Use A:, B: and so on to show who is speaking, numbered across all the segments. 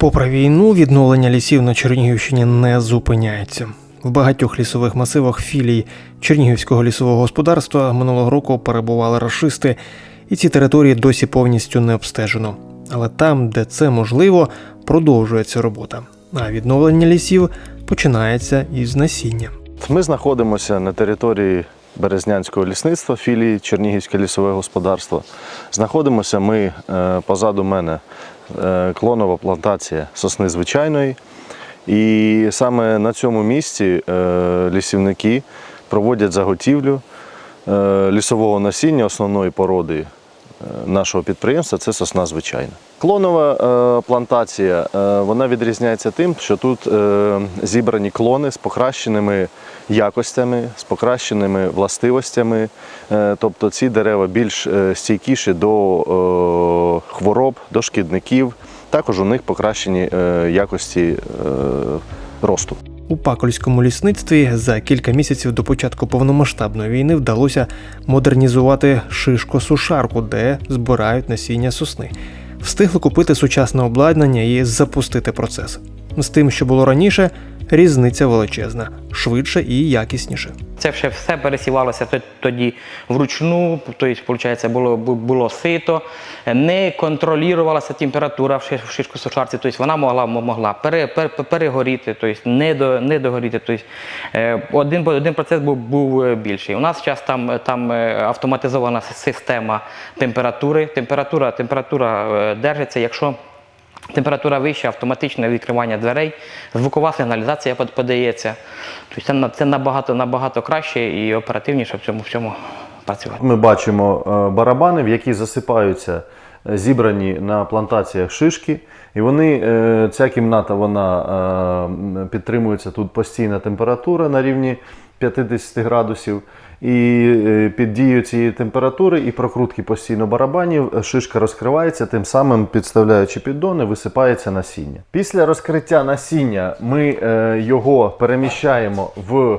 A: Попри війну, відновлення лісів на Чернігівщині не зупиняється. В багатьох лісових масивах філій Чернігівського лісового господарства минулого року перебували рашисти, і ці території досі повністю не обстежено. Але там, де це можливо, продовжується робота. А відновлення лісів починається із насіння.
B: Ми знаходимося на території Березнянського лісництва, філії Чернігівське лісове господарство. Знаходимося ми е, позаду мене е, клонова плантація сосни звичайної. І саме на цьому місці е, лісівники проводять заготівлю лісового насіння основної породи нашого підприємства це сосна звичайна. Клонова е, плантація е, вона відрізняється тим, що тут е, зібрані клони з покращеними якостями, з покращеними властивостями. Е, тобто ці дерева більш е, стійкіші до е, хвороб, до шкідників. Також у них покращені е, якості е, росту.
A: У Пакольському лісництві за кілька місяців до початку повномасштабної війни вдалося модернізувати шишко-сушарку, де збирають насіння сосни. Встигли купити сучасне обладнання і запустити процес. З тим, що було раніше, різниця величезна, швидше і якісніше.
C: Це ще все пересівалося тоді вручну, тобто, виходить, було, було сито, не контролювалася температура в шиш- в шишкосушарці, тобто вона могла, могла пере, пере- перегоріти, тобто не, до, не догоріти. Тобто, е, один, один процес був, був е, більший. У нас зараз там, там е, автоматизована система температури. Температура, температура держиться, якщо Температура вища, автоматичне відкривання дверей, звукова сигналізація подається. Тобто це, набагато, набагато краще і оперативніше в цьому всьому працювати.
B: Ми бачимо е, барабани, в які засипаються е, зібрані на плантаціях шишки. І вони, е, ця кімната вона підтримується тут постійна температура на рівні 50 градусів. І е, під дією цієї температури і прокрутки постійно барабанів е, шишка розкривається, тим самим підставляючи піддони, висипається насіння. Після розкриття насіння ми е, його переміщаємо в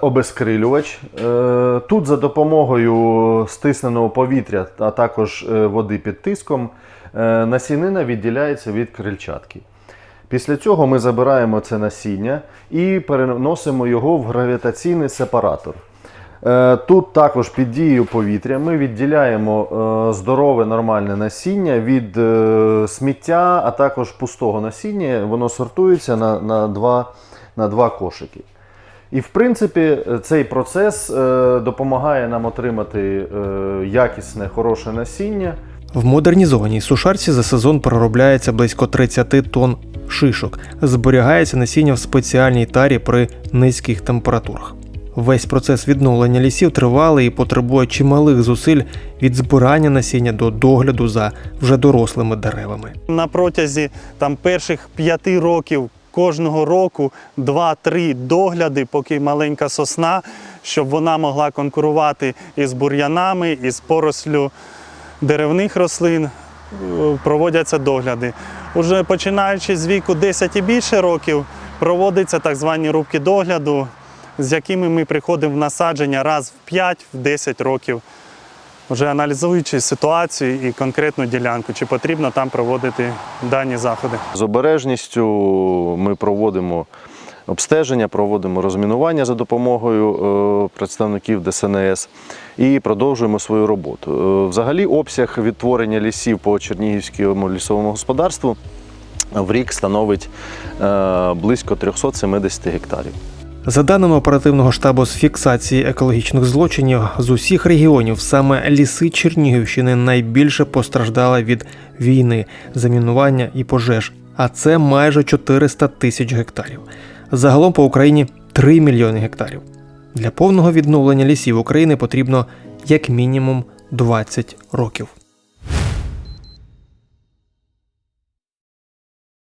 B: обезкрилювач. Е, Тут за допомогою стисненого повітря, а також води під тиском, насінина відділяється від крильчатки. Після цього ми забираємо це насіння і переносимо його в гравітаційний сепаратор. Е, Тут також під дією повітря ми відділяємо е, здорове нормальне насіння від е, сміття, а також пустого насіння. Воно сортується на, на, два, на два кошики. І в принципі цей процес допомагає нам отримати якісне, хороше насіння.
A: В модернізованій сушарці за сезон переробляється близько 30 тонн шишок. Зберігається насіння в спеціальній тарі при низьких температурах. Весь процес відновлення лісів тривалий і потребує чималих зусиль від збирання насіння до догляду за вже дорослими деревами.
D: На протязі там перших п'яти років кожного року два-три догляди, поки маленька сосна, щоб вона могла конкурувати із бур'янами, із порослю деревних рослин. е, Проводяться догляди. Уже починаючи з віку 10 і більше років, проводяться так звані рубки догляду, з якими ми приходимо в насадження раз в 5-10 років вже аналізуючи ситуацію і конкретну ділянку, чи потрібно там проводити дані заходи.
B: З обережністю ми проводимо обстеження, проводимо розмінування за допомогою е, представників ДСНС і продовжуємо свою роботу. Е, Взагалі, обсяг відтворення лісів по Чернігівському лісовому господарству в рік становить е, близько 370 гектарів.
A: За даними оперативного штабу з фіксації екологічних злочинів з усіх регіонів, саме ліси Чернігівщини найбільше постраждали від війни, замінування і пожеж, а це майже 400 тисяч гектарів. Загалом по Україні 3 мільйони гектарів. Для повного відновлення лісів України потрібно як мінімум 20 років.